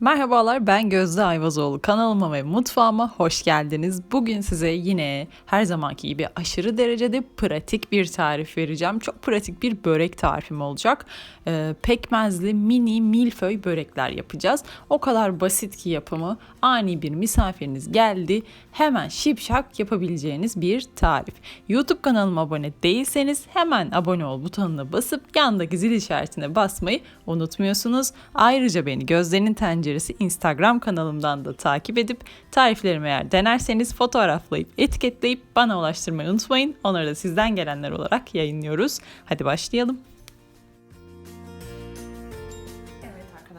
Merhabalar ben Gözde Ayvazoğlu. Kanalıma ve mutfağıma hoş geldiniz. Bugün size yine her zamanki gibi aşırı derecede pratik bir tarif vereceğim. Çok pratik bir börek tarifim olacak. Ee, pekmezli mini milföy börekler yapacağız. O kadar basit ki yapımı. Ani bir misafiriniz geldi. Hemen şipşak yapabileceğiniz bir tarif. YouTube kanalıma abone değilseniz hemen abone ol butonuna basıp yandaki zil işaretine basmayı unutmuyorsunuz. Ayrıca beni Gözde'nin Tenceresi Instagram kanalımdan da takip edip tariflerimi eğer denerseniz fotoğraflayıp etiketleyip bana ulaştırmayı unutmayın. Onları da sizden gelenler olarak yayınlıyoruz. Hadi başlayalım.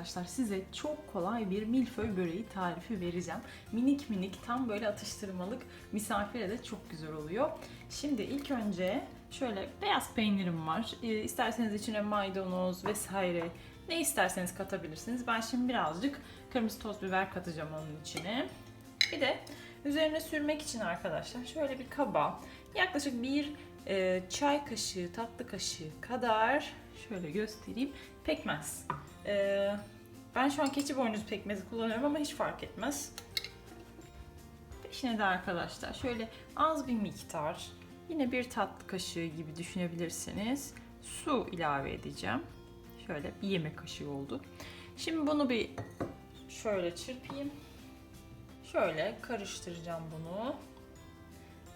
Arkadaşlar size çok kolay bir milföy böreği tarifi vereceğim. Minik minik tam böyle atıştırmalık misafire de çok güzel oluyor. Şimdi ilk önce şöyle beyaz peynirim var. Ee, isterseniz içine maydanoz vesaire ne isterseniz katabilirsiniz. Ben şimdi birazcık kırmızı toz biber katacağım onun içine. Bir de üzerine sürmek için arkadaşlar şöyle bir kaba yaklaşık bir e, çay kaşığı tatlı kaşığı kadar şöyle göstereyim pekmez. Ee, ben şu an keçi boynuzu pekmezi kullanıyorum ama hiç fark etmez. Peşine de arkadaşlar şöyle az bir miktar yine bir tatlı kaşığı gibi düşünebilirsiniz. Su ilave edeceğim. Şöyle bir yemek kaşığı oldu. Şimdi bunu bir şöyle çırpayım. Şöyle karıştıracağım bunu.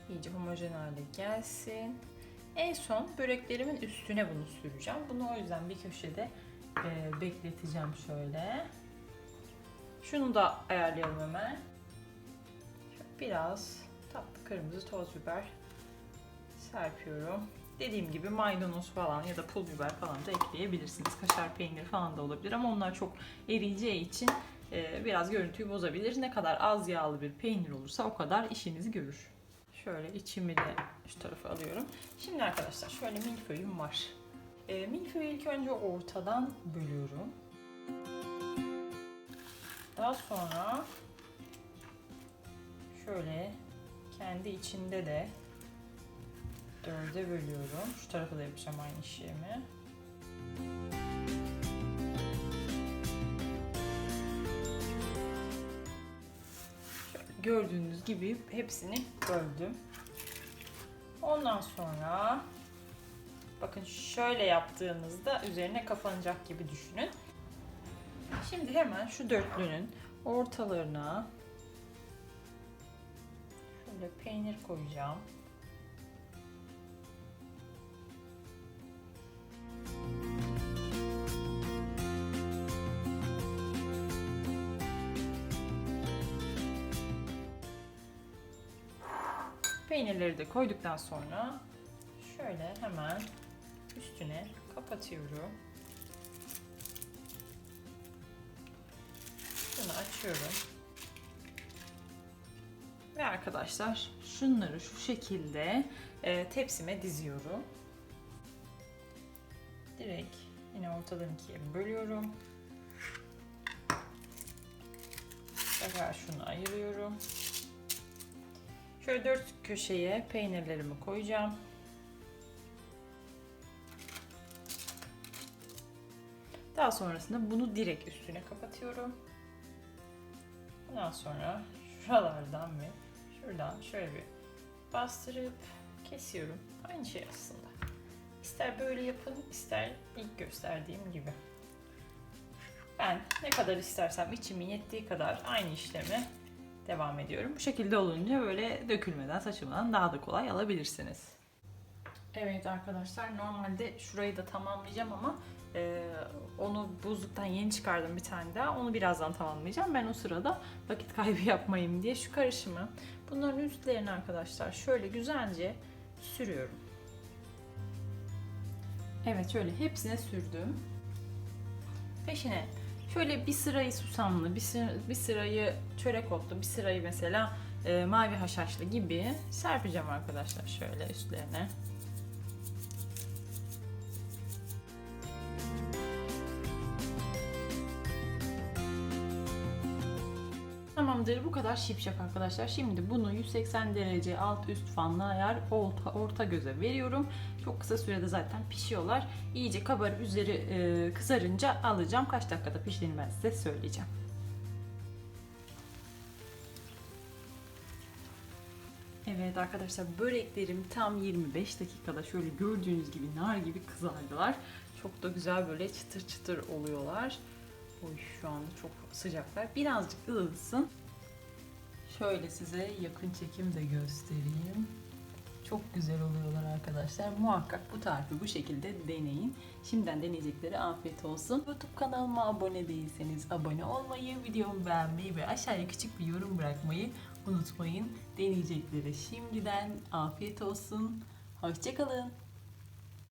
İyice homojen hale gelsin. En son böreklerimin üstüne bunu süreceğim. Bunu o yüzden bir köşede e, bekleteceğim şöyle. Şunu da ayarlayalım hemen. Biraz tatlı kırmızı toz biber serpiyorum. Dediğim gibi maydanoz falan ya da pul biber falan da ekleyebilirsiniz. Kaşar peyniri falan da olabilir ama onlar çok eriyeceği için e, biraz görüntüyü bozabilir. Ne kadar az yağlı bir peynir olursa o kadar işinizi görür. Şöyle içimi de şu tarafa alıyorum. Şimdi arkadaşlar şöyle milföyüm var. E, milföyü ilk önce ortadan bölüyorum. Daha sonra şöyle kendi içinde de dörde bölüyorum. Şu tarafa da yapacağım aynı işlemi. Gördüğünüz gibi hepsini böldüm. Ondan sonra bakın şöyle yaptığınızda üzerine kapanacak gibi düşünün. Şimdi hemen şu dörtlünün ortalarına şöyle peynir koyacağım. Peynirleri de koyduktan sonra şöyle hemen üstüne kapatıyorum. Bunu açıyorum. Ve arkadaşlar şunları şu şekilde e, tepsime diziyorum. Direkt yine ortadan ikiye bölüyorum. Tekrar şunu ayırıyorum. Şöyle dört köşeye peynirlerimi koyacağım. Daha sonrasında bunu direkt üstüne kapatıyorum. Ondan sonra şuralardan ve şuradan şöyle bir bastırıp kesiyorum. Aynı şey aslında. İster böyle yapın, ister ilk gösterdiğim gibi. Ben ne kadar istersem içimin yettiği kadar aynı işlemi devam ediyorum. Bu şekilde olunca böyle dökülmeden, saçılmadan daha da kolay alabilirsiniz. Evet arkadaşlar normalde şurayı da tamamlayacağım ama e, onu buzluktan yeni çıkardım bir tane daha. Onu birazdan tamamlayacağım. Ben o sırada vakit kaybı yapmayayım diye şu karışımı bunların üstlerine arkadaşlar şöyle güzelce sürüyorum. Evet şöyle hepsine sürdüm. Peşine şöyle bir sırayı susamlı, bir, sıra, bir sırayı çörek otlu, bir sırayı mesela e, mavi haşhaşlı gibi serpeceğim arkadaşlar şöyle üstlerine. Tamamdır bu kadar şipşak arkadaşlar. Şimdi bunu 180 derece alt üst fanla ayar orta, orta göze veriyorum. Çok kısa sürede zaten pişiyorlar. İyice kabarıp üzeri e, kızarınca alacağım. Kaç dakikada piştiğini ben size söyleyeceğim. Evet arkadaşlar böreklerim tam 25 dakikada şöyle gördüğünüz gibi nar gibi kızardılar. Çok da güzel böyle çıtır çıtır oluyorlar. Oy şu anda çok sıcaklar. Birazcık ılınsın. Şöyle size yakın çekim de göstereyim. Çok güzel oluyorlar arkadaşlar. Muhakkak bu tarifi bu şekilde deneyin. Şimdiden deneyeceklere afiyet olsun. YouTube kanalıma abone değilseniz abone olmayı, videomu beğenmeyi ve aşağıya küçük bir yorum bırakmayı unutmayın. Deneyeceklere şimdiden afiyet olsun. Hoşçakalın.